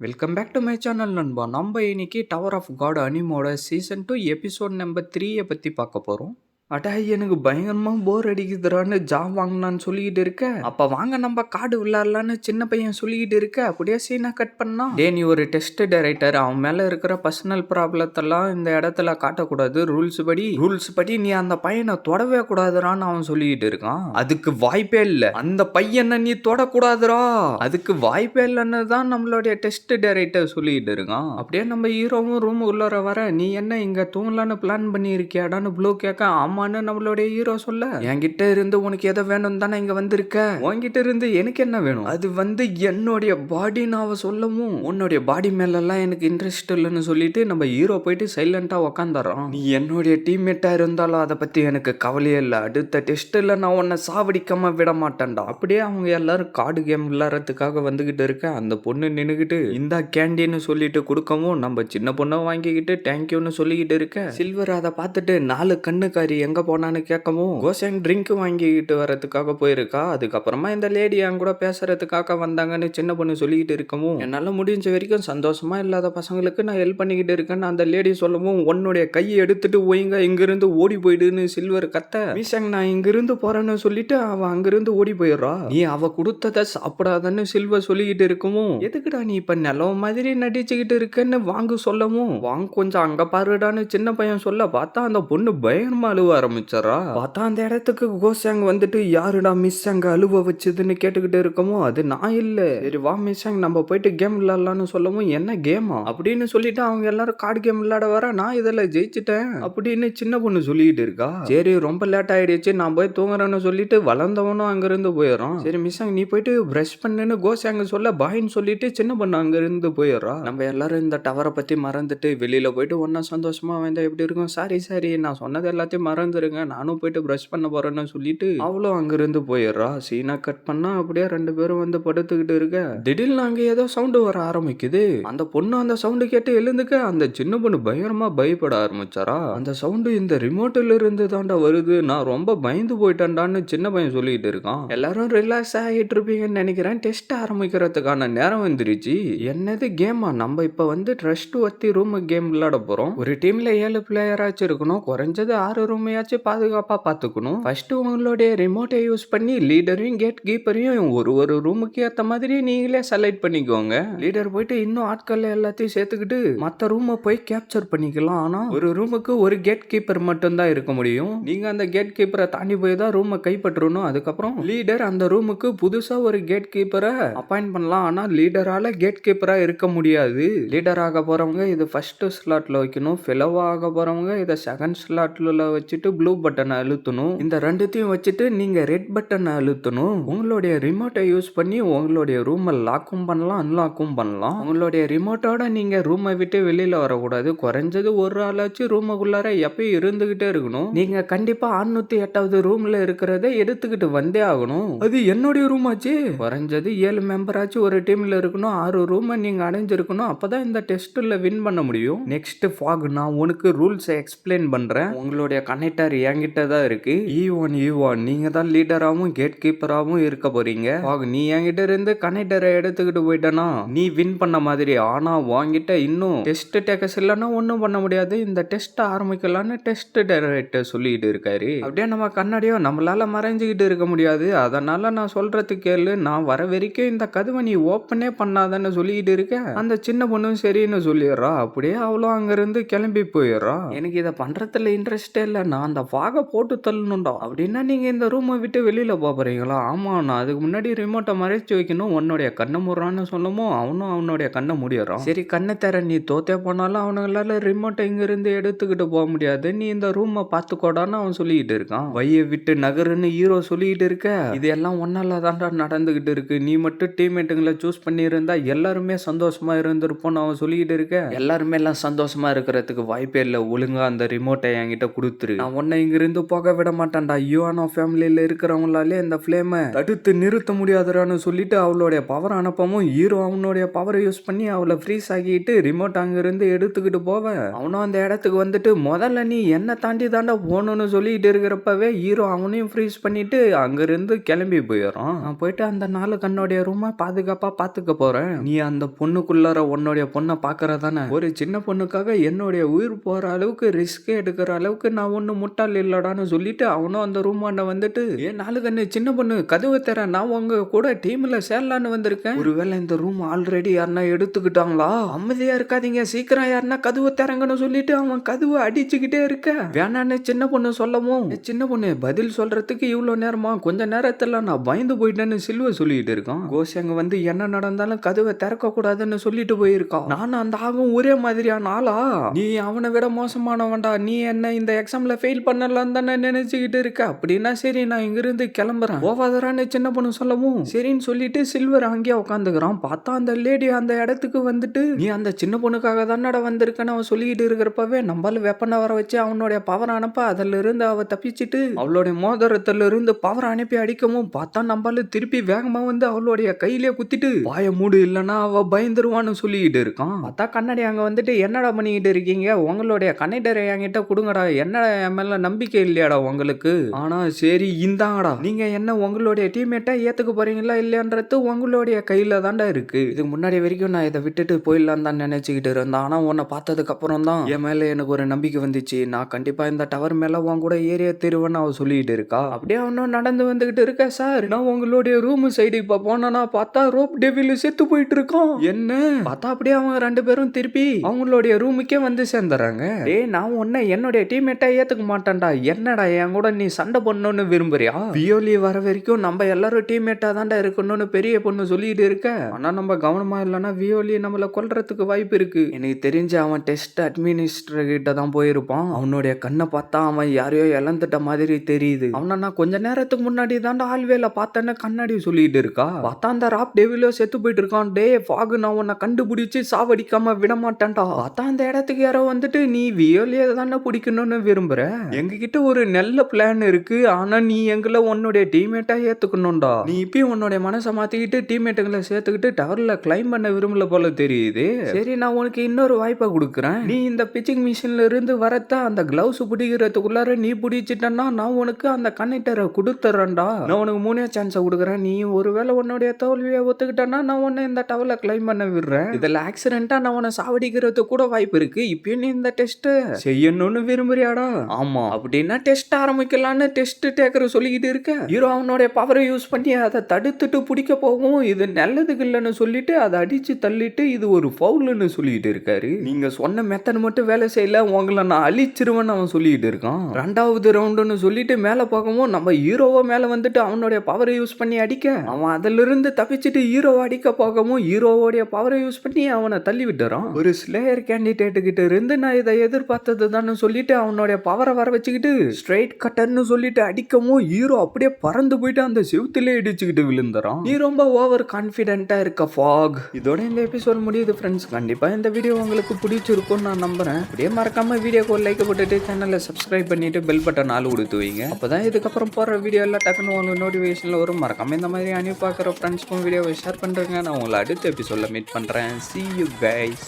Welcome back to my channel நண்பா. நம்ம இன்னைக்கு டவர் ஆஃப் காட் அனிமோட சீசன் டூ எபிசோட் நம்பர் த்ரீயை பற்றி பார்க்க போகிறோம் அடா எனக்கு பயங்கரமா போர் அடிக்குதுறான்னு ஜாப் வாங்கினான்னு சொல்லிக்கிட்டு இருக்க? அப்ப வாங்க நம்ம காடு விளாட்லான்னு சின்ன பையன் சொல்லிக்கிட்டு இருக்க. அப்படியே சீனா கட் பண்ணா. டே நீ ஒரு டெஸ்ட் டைரக்டர் அவன் மேல இருக்கிற பர்சனல் ப்ராப்ளத்தெல்லாம் இந்த இடத்துல காட்டக்கூடாது. ரூல்ஸ் படி. ரூல்ஸ் படி நீ அந்த பையனை தொடவே கூடாதுறான்னு அவன் சொல்லிக்கிட்டு இருக்கான். அதுக்கு வாய்ப்பே இல்லை. அந்த பையனை நீ தொடக்கூடாதுரா அதுக்கு வாய்ப்பே இல்லைன்னு தான் நம்மளுடைய டெஸ்ட் டைரக்டர் சொல்லிக்கிட்டு இருக்கான். அப்படியே நம்ம ஹீரோவும் ரூம் உள்ளார வர நீ என்ன இங்க தூங்கலான்னு பிளான் பண்ணி இருக்கியாடான்னு ப்ளூ கேட்க ஆமான்னு நம்மளுடைய ஹீரோ சொல்ல. என்கிட்ட இருந்து உனக்கு எதை வேணும் தானே இங்க வந்திருக்க? உன்கிட்ட இருந்து எனக்கு என்ன வேணும்? அது வந்து என்னுடைய பாடி நான் சொல்லவும். உன்னுடைய பாடி மேலெல்லாம் எனக்கு இன்ட்ரெஸ்ட் இல்லைன்னு சொல்லிட்டு நம்ம ஹீரோ போயிட்டு சைலண்டா உக்காந்துறோம் நீ என்னுடைய டீம்மேட்டா இருந்தாலும் அதை பத்தி எனக்கு கவலையே இல்லை. அடுத்த டெஸ்ட்ல நான் உன்னை சாவடிக்காம விட மாட்டேன்டா. அப்படியே அவங்க எல்லாரும் கார்டு கேம் விளையாடுறதுக்காக வந்துகிட்டு இருக்க அந்த பொண்ணு நின்னுகிட்டு இந்தா கேண்டின்னு சொல்லிட்டு கொடுக்கவும் நம்ம சின்ன பொண்ணை வாங்கிக்கிட்டு தேங்க்யூன்னு சொல்லிக்கிட்டு இருக்க. சில்வர் அதை பார்த்துட்டு நாலு கண்ணுக்காரி எங்க போனான்னு கேட்கவும் கோசேங் ட்ரிங்க் வாங்கிக்கிட்டு வரதுக்காக போயிருக்கா? அதுக்கப்புறமா இந்த லேடி என் கூட பேசுறதுக்காக வந்தாங்கன்னு சின்ன பொண்ணு சொல்லிக்கிட்டு இருக்கவும் என்னால முடிஞ்ச வரைக்கும் சந்தோஷமா இல்லாத பசங்களுக்கு நான் ஹெல்ப் பண்ணிக்கிட்டு இருக்கேன்னு அந்த லேடி சொல்லவும் உன்னுடைய கையை எடுத்துட்டு ஒய்ங்க இங்கிருந்து ஓடி போயிடுன்னு சில்வர் கத்த மிஷங் நான் இங்கிருந்து போறேன்னு சொல்லிட்டு அவ அங்கிருந்து ஓடி போயிடுறா. நீ அவ கொடுத்ததை சாப்பிடாதன்னு சில்வர் சொல்லிக்கிட்டு இருக்கவும் எதுக்குடா நீ இப்ப நிலம் மாதிரி நடிச்சுக்கிட்டு இருக்கேன்னு வாங்க சொல்லவும் வாங்க கொஞ்சம் அங்க பாருடான்னு சின்ன பையன் சொல்ல பார்த்தா அந்த பொண்ணு பயங்கரமா அழுவ. ஆரம்பிச்சாரா? பார்த்தா அந்த இடத்துக்கு கோசாங் வந்துட்டு யாருடா மிஸ் அங்க அழுவ வச்சதுன்னு கேட்டுக்கிட்டு இருக்கமோ அது நான் இல்ல. சரி வா மிஸ் அங் நம்ம போயிட்டு கேம் விளையாடலாம்னு சொல்லவும் என்ன கேமா? அப்படின்னு சொல்லிட்டு அவங்க எல்லாரும் கார்டு கேம் விளையாட வர நான் இதுல ஜெயிச்சிட்டேன். அப்படின்னு சின்ன பொண்ணு சொல்லிட்டு இருக்கா. சரி ரொம்ப லேட் ஆயிடுச்சு நான் போய் தூங்குறேன்னு சொல்லிட்டு வளர்ந்தவனும் அங்கிருந்து போயிடும் சரி மிஸ் அங்க நீ போயிட்டு பிரஷ் பண்ணுன்னு கோசாங்க சொல்ல பாயின்னு சொல்லிட்டு சின்ன பொண்ணு அங்கிருந்து போயிடுறா. நம்ம எல்லாரும் இந்த டவரை பத்தி மறந்துட்டு வெளியில போயிட்டு ஒன்னா சந்தோஷமா வந்தா எப்படி இருக்கும்? சாரி சாரி நான் சொன்னது எல்லாத்தையும் மறந்துருங்க நானும் போயிட்டு ப்ரஷ் பண்ண போறேன்னு சொல்லிட்டு அவளும் அங்கிருந்து போயிடுறா. சீனா கட் பண்ணா அப்படியே ரெண்டு பேரும் வந்து படுத்துக்கிட்டு இருக்க. திடீர்னு அங்கே ஏதோ சவுண்டு வர ஆரம்பிக்குது. அந்த பொண்ணு அந்த சவுண்டு கேட்டு எழுந்துக்க அந்த சின்ன பொண்ணு பயங்கரமா பயப்பட ஆரம்பிச்சாரா. அந்த சவுண்டு இந்த ரிமோட்ல இருந்து தாண்டா வருது. நான் ரொம்ப பயந்து போயிட்டேன்டான்னு சின்ன பையன் சொல்லிட்டு இருக்கான். எல்லாரும் ரிலாக்ஸ் ஆகிட்டு இருப்பீங்கன்னு நினைக்கிறேன். டெஸ்ட் ஆரம்பிக்கிறதுக்கான நேரம் வந்துருச்சு. என்னது கேமா நம்ம இப்ப வந்து ட்ரஸ்ட் ஒத்தி ரூம் கேம் விளையாட போறோம். ஒரு டீம்ல ஏழு பிளேயராச்சும் இருக்கணும். குறைஞ்சது ஆறு ரூமே ரூமையாச்சும் பாதுகாப்பாக பார்த்துக்கணும் ஃபஸ்ட்டு உங்களுடைய ரிமோட்டை யூஸ் பண்ணி லீடரையும் கேட் கீப்பரையும் ஒரு ஒரு ரூமுக்கு ஏற்ற மாதிரி நீங்களே செலக்ட் பண்ணிக்கோங்க. லீடர் போயிட்டு இன்னும் ஆட்கள் எல்லாத்தையும் சேர்த்துக்கிட்டு மற்ற ரூமை போய் கேப்சர் பண்ணிக்கலாம். ஆனால் ஒரு ரூமுக்கு ஒரு கேட் கீப்பர் மட்டும்தான் இருக்க முடியும். நீங்கள் அந்த கேட் கீப்பரை தாண்டி போய் தான் ரூமை கைப்பற்றணும். அதுக்கப்புறம் லீடர் அந்த ரூமுக்கு புதுசாக ஒரு கேட் கீப்பரை அப்பாயிண்ட் பண்ணலாம். ஆனால் லீடரால் கேட் கீப்பராக இருக்க முடியாது. லீடர் ஆக போகிறவங்க இது ஃபஸ்ட்டு ஸ்லாட்டில் வைக்கணும். ஃபெலோவா ஆக போகிறவங்க இதை செகண்ட் ஸ்லாட்டில் வச்சுட்டு ப்ளூ பட்டனை அழுத்தணும். இந்த ரெண்டுத்தையும் வச்சுட்டு நீங்கள் ரெட் பட்டனை அழுத்தணும். உங்களுடைய ரிமோட்டை யூஸ் பண்ணி உங்களுடைய ரூமை லாக்கும் பண்ணலாம் அன்லாக்கும் பண்ணலாம். உங்களுடைய ரிமோட்டோட நீங்கள் ரூமை விட்டு வெளியில் வரக்கூடாது. குறைஞ்சது ஒரு ஆளாச்சும் ரூமுக்குள்ளார எப்பயும் இருந்துகிட்டே இருக்கணும். நீங்கள் கண்டிப்பாக அறுநூத்தி எட்டாவது ரூமில் இருக்கிறத எடுத்துக்கிட்டு வந்தே ஆகணும். அது என்னுடைய ரூம் ஆச்சு? குறைஞ்சது ஏழு மெம்பராச்சும் ஒரு டீமில் இருக்கணும். ஆறு ரூமை நீங்கள் அடைஞ்சிருக்கணும். அப்பதான் இந்த டெஸ்ட்டில் வின் பண்ண முடியும். நெக்ஸ்ட் ஃபாக் நான் உனக்கு ரூல்ஸை எக்ஸ்பிளைன் பண்ணுறேன் உங்களுடைய கனெக்ட் மானிட்டர் என்கிட்ட தான் இருக்கு. இ ஒன் இ ஒன் நீங்க தான் லீடராகவும் கேட் கீப்பராகவும் இருக்க போறீங்க. நீ என்கிட்ட இருந்து கனெக்டரை எடுத்துக்கிட்டு போயிட்டனா? நீ வின் பண்ண மாதிரி. ஆனா வாங்கிட்ட இன்னும் டெஸ்ட் டேக்கஸ் இல்லைன்னா ஒன்றும் பண்ண முடியாது. இந்த டெஸ்ட் ஆரம்பிக்கலான்னு டெஸ்ட் டேரக்டர் சொல்லிட்டு இருக்காரு. அப்படியே நம்ம கண்ணாடியோ நம்மளால மறைஞ்சுக்கிட்டு இருக்க முடியாது. அதனால நான் சொல்றது கேளு. நான் வர வரைக்கும் இந்த கதவை நீ ஓப்பனே பண்ணாதன்னு சொல்லிக்கிட்டு இருக்கேன் அந்த சின்ன பொண்ணும் சரின்னு சொல்லிடுறா. அப்படியே அவ்வளோ அங்கிருந்து கிளம்பி போயிடுறா. எனக்கு இதை பண்றதுல இன்ட்ரெஸ்டே இல்லை நான் அந்த வாகை போட்டு தள்ளணுண்டா அப்படின்னா நீங்கள் இந்த ரூமை விட்டு வெளியில் போகிறீங்களா ஆமாண்ணா அதுக்கு முன்னாடி ரிமோட்டை மறைச்சி வைக்கணும். உன்னுடைய கண்ணை முடுறான்னு சொல்லமோ அவனும் அவனுடைய கண்ணை மூடிடுறான். சரி கண்ணை தர நீ தோத்தே போனாலும் அவனுங்களால ரிமோட்டை இங்கேருந்து எடுத்துக்கிட்டு போக முடியாது. நீ இந்த ரூமை பார்த்துக்கோடான்னு அவன் சொல்லிக்கிட்டு இருக்கான். வையை விட்டு நகருன்னு ஹீரோ சொல்லிக்கிட்டு இருக்க. இது எல்லாம் ஒன்னால தாண்டா நடந்துக்கிட்டு இருக்கு. நீ மட்டும் டீம்மேட்டுங்களை சூஸ் பண்ணியிருந்தா எல்லாருமே சந்தோஷமாக இருந்திருப்போன்னு அவன் சொல்லிக்கிட்டு இருக்க. எல்லாருமே எல்லாம் சந்தோஷமாக இருக்கிறதுக்கு வாய்ப்பே இல்லை. ஒழுங்காக அந்த ரிமோட்டை என்கிட்ட கொடுத்துரு. நான் நான் உன்னை இங்கிருந்து போக விட மாட்டேன்டா. யூஆனோ ஃபேமிலியில் இருக்கிறவங்களாலே இந்த ஃப்ளேமை தடுத்து நிறுத்த முடியாதுடான்னு சொல்லிட்டு அவளுடைய பவர் அனுப்பவும் ஹீரோ அவனுடைய பவரை யூஸ் பண்ணி அவளை ஃப்ரீஸ் ஆக்கிட்டு ரிமோட் அங்கிருந்து எடுத்துக்கிட்டு போவேன் அவனும் அந்த இடத்துக்கு வந்துட்டு முதல்ல நீ என்ன தாண்டி தாண்டா போகணும்னு சொல்லிட்டு இருக்கிறப்பவே ஹீரோ அவனையும் ஃப்ரீஸ் பண்ணிட்டு அங்கிருந்து கிளம்பி போயிடும் நான் போயிட்டு அந்த நாலு கண்ணுடைய ரூமை பாதுகாப்பாக பார்த்துக்க போகிறேன் நீ அந்த பொண்ணுக்குள்ளார உன்னுடைய பொண்ணை பார்க்குறதானே? ஒரு சின்ன பொண்ணுக்காக என்னுடைய உயிர் போகிற அளவுக்கு ரிஸ்க் எடுக்கிற அளவுக்கு நான் ஒன்றும் முட்டாள் இல்லடான்னு சொல்லிட்டு அவனும் அந்த ரூமாண்ட வந்துட்டு ஏன் நாலு கண்ணு சின்ன பொண்ணு கதவு தர நான் உங்க கூட டீம்ல சேரலான்னு வந்திருக்கேன். ஒருவேளை இந்த ரூம் ஆல்ரெடி யாருன்னா எடுத்துக்கிட்டாங்களா? அமைதியா இருக்காதீங்க சீக்கிரம் யாருன்னா கதவு தரங்கன்னு சொல்லிட்டு அவன் கதவை அடிச்சுக்கிட்டே இருக்க. வேணான்னு சின்ன பொண்ணு சொல்லவும். "ஏ, சின்ன பொண்ணு பதில் சொல்றதுக்கு இவ்வளோ நேரமா? கொஞ்ச நேரத்துல நான் பயந்து போயிட்டேன்னு சில்வ சொல்லிட்டு இருக்கான். கோஷ் அங்க வந்து என்ன நடந்தாலும் கதவை திறக்க கூடாதுன்னு சொல்லிட்டு போயிருக்கான். நானும் அந்த ஆகும் ஒரே மாதிரியான ஆளா? நீ அவனை விட மோசமானவன்டா. நீ என்ன இந்த எக்ஸாம்ல ஃபெயில் பண்ணலாம் தானே நினைச்சுக்கிட்டு இருக்க. அப்படின்னா சரி நான் இங்கிருந்து கிளம்புறேன். போவாதரான்னு சின்ன பொண்ணு சொல்லவும். சரின்னு சொல்லிட்டு சில்வர் அங்கேயே உட்காந்துக்கிறான் பார்த்தா அந்த லேடி அந்த இடத்துக்கு வந்துட்டு நீ அந்த சின்ன பொண்ணுக்காக தானடா வந்திருக்கன்னு அவன் சொல்லிக்கிட்டு இருக்கிறப்பவே நம்மள வெப்பனை வர வச்சு அவனுடைய பவர் அனுப்ப அதுல இருந்து அவ தப்பிச்சிட்டு அவளுடைய மோதிரத்துல இருந்து பவர் அனுப்பி அடிக்கவும் பார்த்தா நம்மள திருப்பி வேகமா வந்து அவளுடைய கையிலே குத்திட்டு வாய மூடு இல்லைன்னா அவ பயந்துருவான்னு சொல்லிக்கிட்டு இருக்கான். பார்த்தா கண்ணாடி அங்க வந்துட்டு என்னடா பண்ணிக்கிட்டு இருக்கீங்க? உங்களுடைய கண்ணடரை என்கிட்ட கொடுங்கடா. என்ன என் மேல நம்பிக்கை இல்லையாடா உங்களுக்கு? ஆனா சரி இந்தாங்கடா. நீங்க என்ன உங்களுடைய டீம்மேட்டை ஏத்துக்க போறீங்களா இல்லையான்றது உங்களுடைய கையில தாண்டா இருக்கு. இதுக்கு முன்னாடி வரைக்கும் நான் இதை விட்டுட்டு போயிடலாம் தான் நினைச்சுக்கிட்டு இருந்தேன். ஆனா உன்னை பார்த்ததுக்கு அப்புறம் தான் என் மேல எனக்கு ஒரு நம்பிக்கை வந்துச்சு. நான் கண்டிப்பா இந்த டவர் மேல உன் கூட ஏரியா திருவன்னு அவ சொல்லிட்டு இருக்கா. அப்படியே அவனும் நடந்து வந்துகிட்டு இருக்க சார் நான் உங்களுடைய ரூம் சைடு இப்ப போனா பார்த்தா ரோப் டெவில் செத்து போயிட்டு இருக்கான். என்ன? பார்த்தா அப்படியே அவங்க ரெண்டு பேரும் திருப்பி அவங்களுடைய ரூமுக்கே வந்து சேர்ந்துறாங்க ஏ நான் உன்னை என்னுடைய டீம்மேட்டை ஏத்துக்க மாட்டேன்டா. என்னடா என் கூட நீ சண்டை பண்ணணும்னு விரும்புறியா? வியோலி வர வரைக்கும் நம்ம எல்லாரும் டீம்மேட்டாக தான்டா இருக்கணும்னு பெரிய பொண்ணு சொல்லிட்டு இருக்க. ஆனால் நம்ம கவனமாக இல்லைன்னா வியோலி நம்மளை கொல்றதுக்கு வாய்ப்பு இருக்கு. எனக்கு தெரிஞ்சு அவன் டெஸ்ட் அட்மினிஸ்டர் கிட்ட தான் போயிருப்பான். அவனுடைய கண்ணை பார்த்தா அவன் யாரையோ இழந்துட்ட மாதிரி தெரியுது. அவனை நான் கொஞ்ச நேரத்துக்கு முன்னாடி தாண்டா ஆல்வேல பார்த்தேன்னு கண்ணாடி சொல்லிட்டு இருக்கா? பார்த்தா அந்த ராப் டெவிலோ செத்து போயிட்டு இருக்கான். டே ஃபாகு நான் உன்னை கண்டுபிடிச்சு சாவடிக்காம விட மாட்டேன்டா பார்த்தா அந்த இடத்துக்கு யாரோ வந்துட்டு நீ வியோலியை தானே பிடிக்கணும்னு விரும்புற? எங்ககிட்ட ஒரு நல்ல பிளான் இருக்கு. ஆனா நீ எங்களை உன்னுடைய டீம்மேட்டா ஏத்துக்கணும்டா. நீ இப்பயும் உன்னுடைய மனசை மாத்திக்கிட்டு டீம்மேட்டுங்களை சேர்த்துக்கிட்டு டவர்ல கிளைம் பண்ண விரும்பல போல தெரியுது. சரி நான் உனக்கு இன்னொரு வாய்ப்பை கொடுக்குறேன். நீ இந்த பிச்சிங் மிஷின்ல இருந்து வரத்த அந்த கிளவுஸ் பிடிக்கிறதுக்குள்ளார நீ பிடிச்சிட்டன்னா நான் உனக்கு அந்த கனெக்டரை கொடுத்துறேன்டா. நான் உனக்கு மூணே சான்ஸை கொடுக்குறேன். நீ ஒருவேளை உன்னுடைய தோல்வியை ஒத்துக்கிட்டனா நான் உன்னை இந்த டவர்ல கிளைம் பண்ண விடுறேன். இதுல ஆக்சிடென்ட்டா நான் உன்னை சாவடிக்கிறதுக்கு கூட வாய்ப்பு இருக்கு. இப்பயும் நீ இந்த டெஸ்ட் செய்யணும்னு விரும்புறியாடா? ஆமாம் அப்படின்னா டெஸ்ட் ஆரம்பிக்கலான்னு டெஸ்ட் டேக்கர் சொல்லிக்கிட்டு இருக்க. ஹீரோ அவனுடைய பவரை யூஸ் பண்ணி அதை தடுத்துட்டு பிடிக்க போகவும் இது நல்லதுக்கு இல்லைன்னு சொல்லிட்டு அதை அடித்து தள்ளிட்டு இது ஒரு ஃபவுல்னு சொல்லிட்டு இருக்காரு. நீங்கள் சொன்ன மெத்தட் மட்டும் வேலை செய்யல உங்களை நான் அழிச்சிருவேன்னு அவன் சொல்லிட்டு இருக்கான். ரெண்டாவது ரவுண்டுன்னு சொல்லிட்டு மேலே போகவும் நம்ம ஹீரோவை மேலே வந்துட்டு அவனுடைய பவரை யூஸ் பண்ணி அடிக்க. அவன் அதிலிருந்து தப்பிச்சுட்டு ஹீரோவை அடிக்க போகவும் ஹீரோவோடைய பவரை யூஸ் பண்ணி அவனை தள்ளி விட்டுறான். ஒரு ஸ்லேயர் கேண்டிடேட்டு கிட்ட இருந்து நான் இதை எதிர்பார்த்தது தானே சொல்லிட்டு அவனுடைய பவரை வர வச்சுக்கிட்டு ஸ்ட்ரைட் கட்டர்னு சொல்லிட்டு அடிக்கவும் ஹீரோ அப்படியே பறந்து போயிட்டு அந்த செவுத்திலே இடிச்சுக்கிட்டு விழுந்துறான். நீ ரொம்ப ஓவர் கான்ஃபிடென்ட்டா இருக்க ஃபாக் இதோட இந்த எபிசோட் முடியுது ஃப்ரெண்ட்ஸ் கண்டிப்பா இந்த வீடியோ உங்களுக்கு பிடிச்சிருக்கும்னு நான் நம்புறேன். அப்படியே மறக்காம வீடியோக்கு ஒரு லைக் போட்டுட்டு சேனலை சப்ஸ்கிரைப் பண்ணிட்டு பெல் பட்டன் ஆள் கொடுத்து வைங்க. அப்பதான் இதுக்கப்புறம் போற வீடியோ எல்லாம் டக்குன்னு உங்களுக்கு நோட்டிஃபிகேஷன்ல வரும். மறக்காம இந்த மாதிரி அனுப்பி பார்க்குற ஃப்ரெண்ட்ஸ்க்கும் வீடியோவை ஷேர் பண்ணுறேங்க நான் உங்களை அடுத்த எபிசோட்ல மீட் பண்ணுறேன் சி யூ கைஸ்